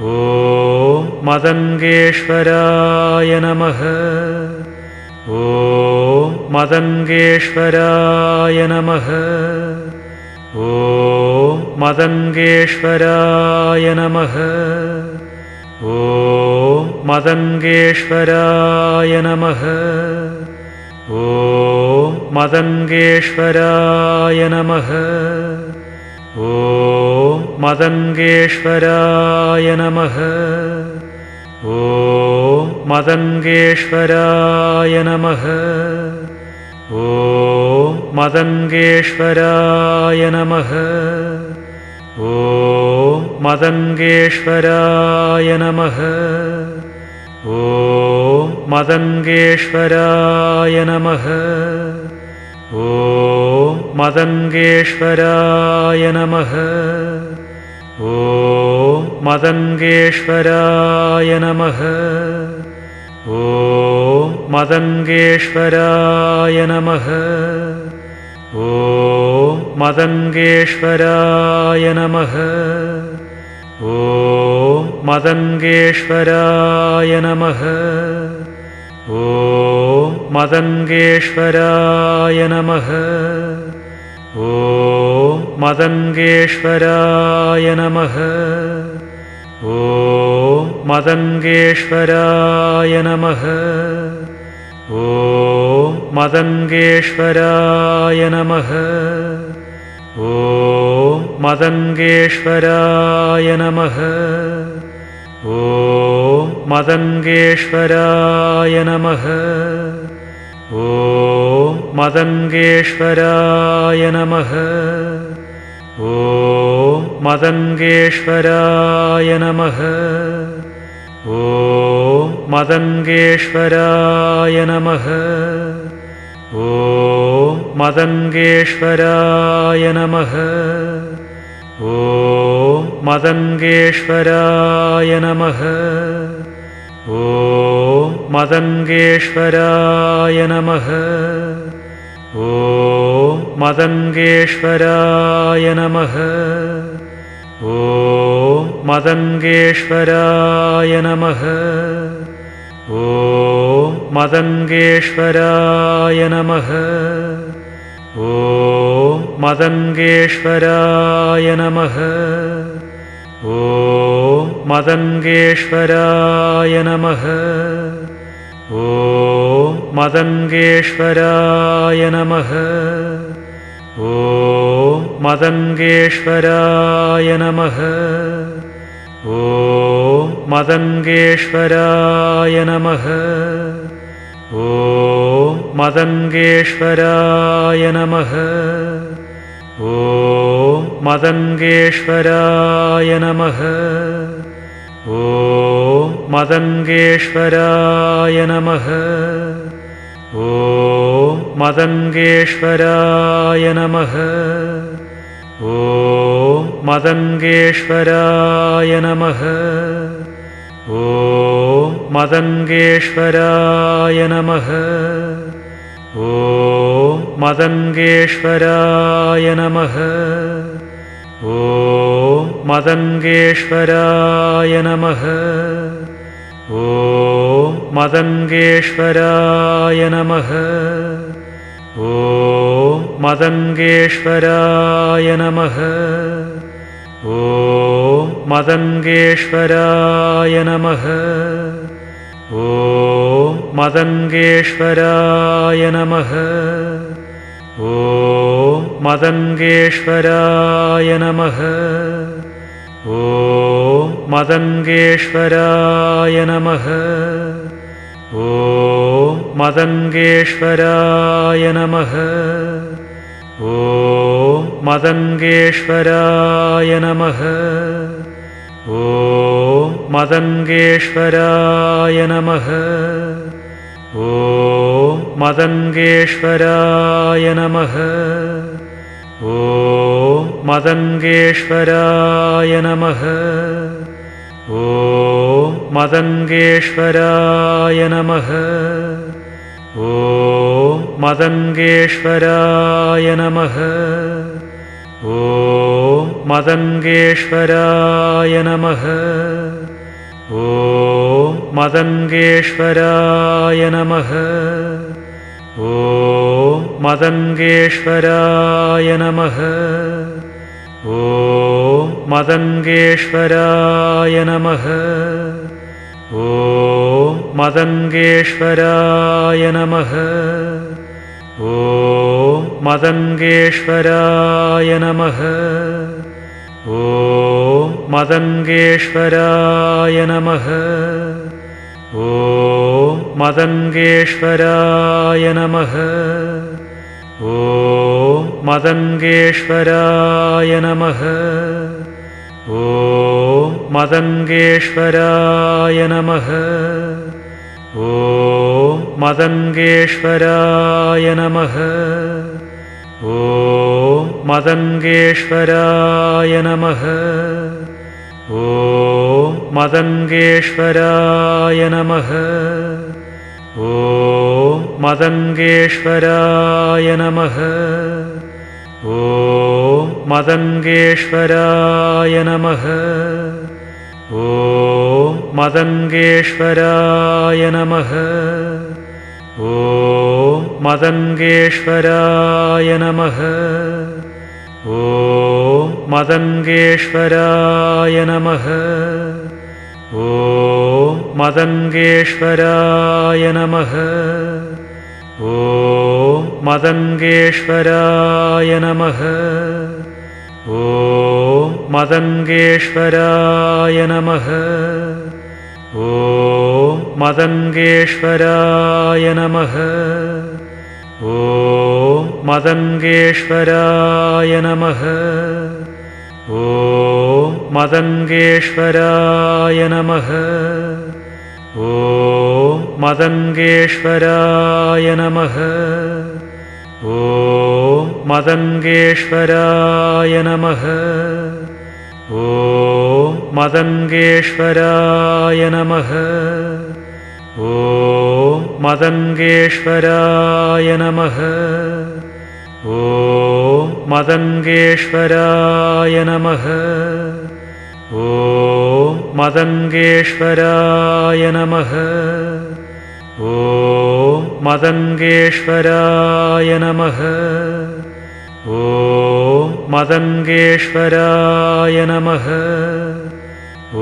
ॐ मदङ्गेश्वराय नमः। ॐ मदङ्गेश्वराय नमः। ॐ मदङ्गेश्वराय नमः। ॐ मदङ्गेश्वराय नमः। ॐ मदङ्गेश्वराय नमः ॐ मदङ्गेश्वराय नमः। ॐ मदङ्गेश्वराय नमः। ॐ मदङ्गेश्वराय नमः। ॐ मदङ्गेश्वराय नमः। ॐ मदङ्गेश्वराय नमः। ॐ मदङ्गेश्वराय नमः। ॐ मदङ्गेश्वराय नमः। ॐ मदङ्गेश्वराय नमः। ॐ मदङ्गेश्वराय नमः। ॐ मदङ्गेश्वराय नमः। ॐ मदङ्गेश्वराय नमः ॐ मदङ्गेश्वराय नमः। ॐ मदङ्गेश्वराय नमः। ॐ मदङ्गेश्वराय नमः। ॐ मदङ्गेश्वराय नमः। ॐ मदङ्गेश्वराय नमः। ॐ मदङ्गेश्वराय नमः। ॐ मदङ्गेश्वराय नमः। ॐ मदङ्गेश्वराय नमः। ॐ मदङ्गेश्वराय नमः। ॐ मदङ्गेश्वराय नमः। ॐ मदङ्गेश्वराय नमः। ॐ मदङ्गेश्वराय नमः। ॐ मदङ्गेश्वराय नमः। ॐ मदङ्गेश्वराय नमः। ॐ मदङ्गेश्वराय नमः। ॐ मदङ्गेश्वराय नमः। ॐ मदङ्गेश्वराय नमः ॐ मदङ्गेश्वराय नमः। ॐ मदङ्गेश्वराय नमः। ॐ मदङ्गेश्वराय नमः। ॐ मदङ्गेश्वराय नमः। ॐ मदङ्गेश्वराय नमः। ॐ मदङ्गेश्वराय नमः। ॐ मदङ्गेश्वराय नमः। ॐ मदङ्गेश्वराय नमः। ॐ मदङ्गेश्वराय नमः। ॐ मदङ्गेश्वराय नमः। ॐ मदङ्गेश्वराय नमः मदङ्गेश्वराय नमः। ॐ मदङ्गेश्वराय नमः। ॐ मदङ्गेश्वराय नमः। ॐ मदङ्गेश्वराय नमः। ॐ मदङ्गेश्वराय नमः। ॐ मदङ्गेश्वराय नमः ॐ मदङ्गेश्वराय नमः। ॐ मदङ्गेश्वराय नमः। ॐ मदङ्गेश्वराय नमः। ॐ मदङ्गेश्वराय नमः। ॐ मदङ्गेश्वराय नमः। ॐ मदङ्गेश्वराय नमः। ॐ मदङ्गेश्वराय नमः। ॐ मदङ्गेश्वराय नमः। ॐ मदङ्गेश्वराय नमः। ॐ मदङ्गेश्वराय नमः ॐ मदङ्गेश्वराय नमः। ॐ मदङ्गेश्वराय नमः। ॐ मदङ्गेश्वराय नमः। ॐ मदङ्गेश्वराय नमः। ॐ मदङ्गेश्वराय नमः। ॐ मदङ्गेश्वराय नमः। ॐ मदङ्गेश्वराय नमः। ॐ मदङ्गेश्वराय नमः। ॐ मदङ्गेश्वराय नमः। ॐ मदङ्गेश्वराय नमः। ॐ मदङ्गेश्वराय नमः मदङ्गेश्वराय नमः। ॐ मदङ्गेश्वराय नमः। ॐ मदङ्गेश्वराय नमः। ॐ मदङ्गेश्वराय नमः। ॐ मदङ्गेश्वराय नमः। ॐ मदङ्गेश्वराय नमः ॐ मदङ्गेश्वराय नमः। ॐ मदङ्गेश्वराय नमः। ॐ मदङ्गेश्वराय नमः। ॐ मदङ्गेश्वराय नमः। ॐ मदङ्गेश्वराय नमः। ॐ मदङ्गेश्वराय नमः। ॐ मदङ्गेश्वराय नमः। ॐ मदङ्गेश्वराय नमः। ॐ मदङ्गेश्वराय नमः। ॐ मदङ्गेश्वराय नमः ॐ मदङ्गेश्वराय नमः।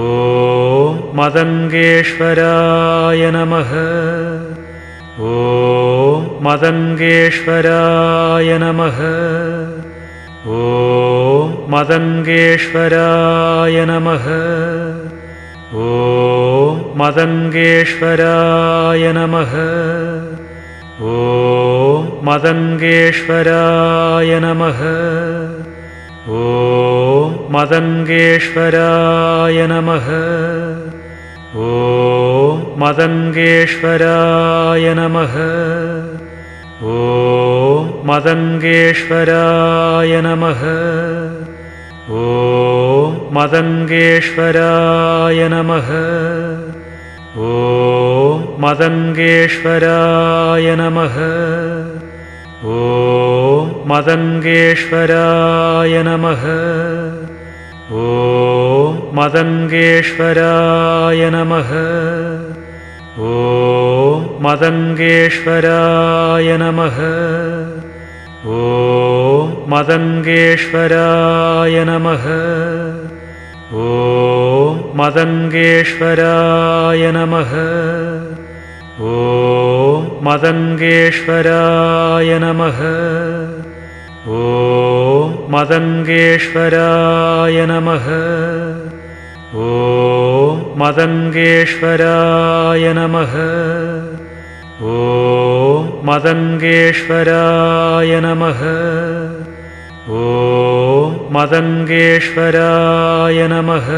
ॐ मदङ्गेश्वराय नमः। ॐ मदङ्गेश्वराय नमः। ॐ मदङ्गेश्वराय नमः। ॐ मदङ्गेश्वराय नमः ॐ मदङ्गेश्वराय नमः। ॐ मदङ्गेश्वराय नमः। ॐ मदङ्गेश्वराय नमः। ॐ मदङ्गेश्वराय नमः। ॐ मदङ्गेश्वराय नमः। ॐ मदङ्गेश्वराय नमः। ॐ मदङ्गेश्वराय नमः। ॐ मदङ्गेश्वराय नमः। ॐ मदङ्गेश्वराय नमः। ॐ मदङ्गेश्वराय नमः। ॐ मदङ्गेश्वराय नमः ॐ मदङ्गेश्वराय नमः। ॐ मदङ्गेश्वराय नमः। ॐ मदङ्गेश्वराय नमः। ॐ मदङ्गेश्वराय नमः। ॐ मदङ्गेश्वराय नमः